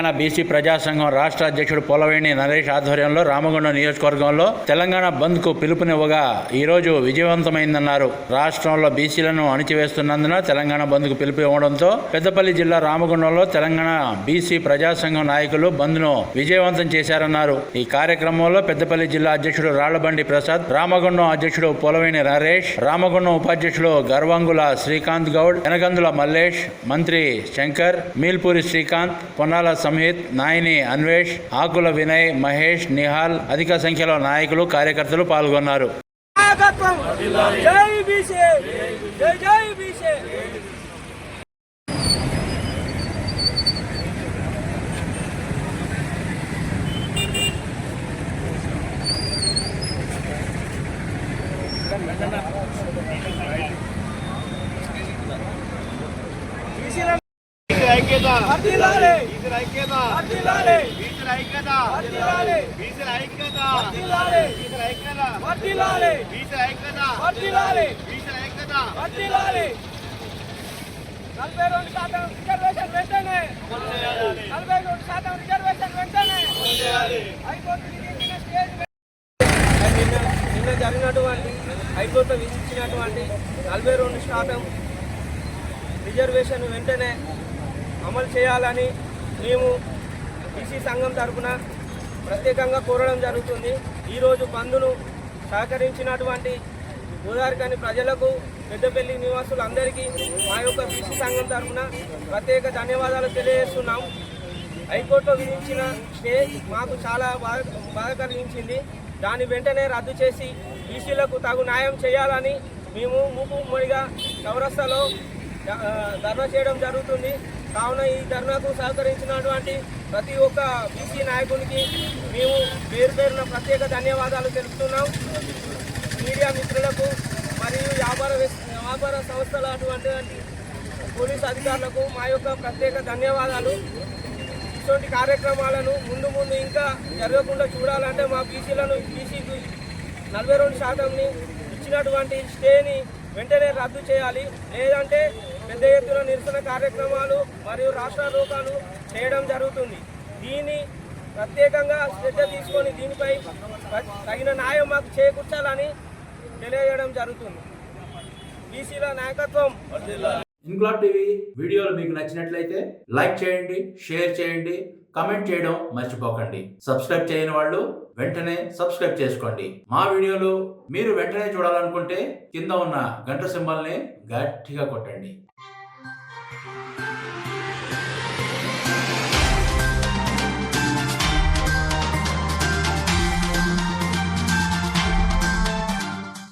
Telangana BC ప్రజాసంఘం రాష్ట్ర అధ్యక్షుడు పొలవేణి నరేష్ ఆధ్వర్యంలో రామగుండం నియోజకవర్గంలో తెలంగాణ బంద్కు పిలుపునివ్వగా ఈ రోజు విజయవంతమైందన్నారు. రాష్ట్రంలో బీసీలను అణిచివేస్తున్నందున తెలంగాణ బంద్కు పిలుపు ఇవ్వడంతో పెద్దపల్లి జిల్లా రామగుండంలో తెలంగాణ బీసీ ప్రజాసంఘం నాయకులు బంద్ను విజయవంతం చేశారన్నారు. ఈ కార్యక్రమంలో పెద్దపల్లి జిల్లా అధ్యక్షుడు రాళ్ళబండి ప్రసాద్ రామగుండం అధ్యక్షుడు పొలవేణి నరేష్ రామగుండం ఉపాధ్యక్షుడు గర్వంగుల శ్రీకాంత్ గౌడ్ ఎనగందుల మల్లేష్ మంత్రి శంకర్ మీల్పూరి శ్రీకాంత్ పొన్నాల సంహిత్ నాయని అన్వేష్ ఆకుల వినయ్ మహేష్ నిహాల్ అధిక సంఖ్యలో నాయకులు కార్యకర్తలు పాల్గొన్నారు నాయకత్వం జై బీసీ జై జై బీసీ ఐక్యత. బీసీల ఐక్యత. బీసీల ఐక్యత. బీసీల ఐక్యత. బీసీల ఐక్యత. బీసీల ఐక్యత. బీసీల ఐక్యత. నలభై రెండు శాతం రిజర్వేషన్ వెంటనే. నలభై రెండు శాతం రిజర్వేషన్ వెంటనే. నిన్న జరిగినటువంటి హైకోర్టు విధించినటువంటి నలభై రెండు శాతం రిజర్వేషన్ వెంటనే అమలు చేయాలని మేము బీసీ సంఘం తరపున ప్రత్యేకంగా కోరడం జరుగుతుంది. ఈరోజు బంధును సహకరించినటువంటి గోదావరికని ప్రజలకు పెద్దపల్లి నివాసులందరికీ మా యొక్క బీసీ సంఘం తరఫున ప్రత్యేక ధన్యవాదాలు తెలియజేస్తున్నాం. హైకోర్టులో విధించిన స్టే మాకు చాలా బాధ బాధ కలిగించింది. దాని వెంటనే రద్దు చేసి బీసీలకు తగు న్యాయం చేయాలని మేము మూకుమ్మడిగా చౌరస్తాలో ధర్నా చేయడం జరుగుతుంది. కావున ఈ ధర్నాకు సహకరించినటువంటి ప్రతి ఒక్క బీసీ నాయకునికి మేము పేరు పేరున ప్రత్యేక ధన్యవాదాలు తెలుపుతున్నాం. మీడియా మిత్రులకు మరియు వ్యాపార వ్యాపార సంస్థల అటువంటి పోలీస్ అధికారులకు మా యొక్క ప్రత్యేక ధన్యవాదాలు. ఇటువంటి కార్యక్రమాలను ముందు ముందు ఇంకా జరగకుండా చూడాలంటే మా బీసీలను బీసీకి నలభై రెండు శాతంని ఇచ్చినటువంటి స్టేని వెంటనే రద్దు చేయాలి. లేదంటే పెద్ద ఎత్తున నిరసన కార్యక్రమాలు మరియు రాష్ట్ర రూపాలు చేయడం జరుగుతుంది. దీన్ని ప్రత్యేకంగా శ్రద్ధ తీసుకొని దీనిపై తగిన న్యాయం మాకు చేకూర్చాలని తెలియజేయడం జరుగుతుంది. బీసీల నాయకత్వం ఇంక్లాబ్ టీవీ వీడియోలు మీకు నచ్చినట్లయితే లైక్ చేయండి షేర్ చేయండి కమెంట్ చేయడం మర్చిపోకండి. సబ్స్క్రైబ్ చేయని వాళ్ళు వెంటనే సబ్స్క్రైబ్ చేసుకోండి. మా వీడియోలు మీరు వెంటనే చూడాలనుకుంటే కింద ఉన్న గంట సింబల్ని గట్టిగా కొట్టండి.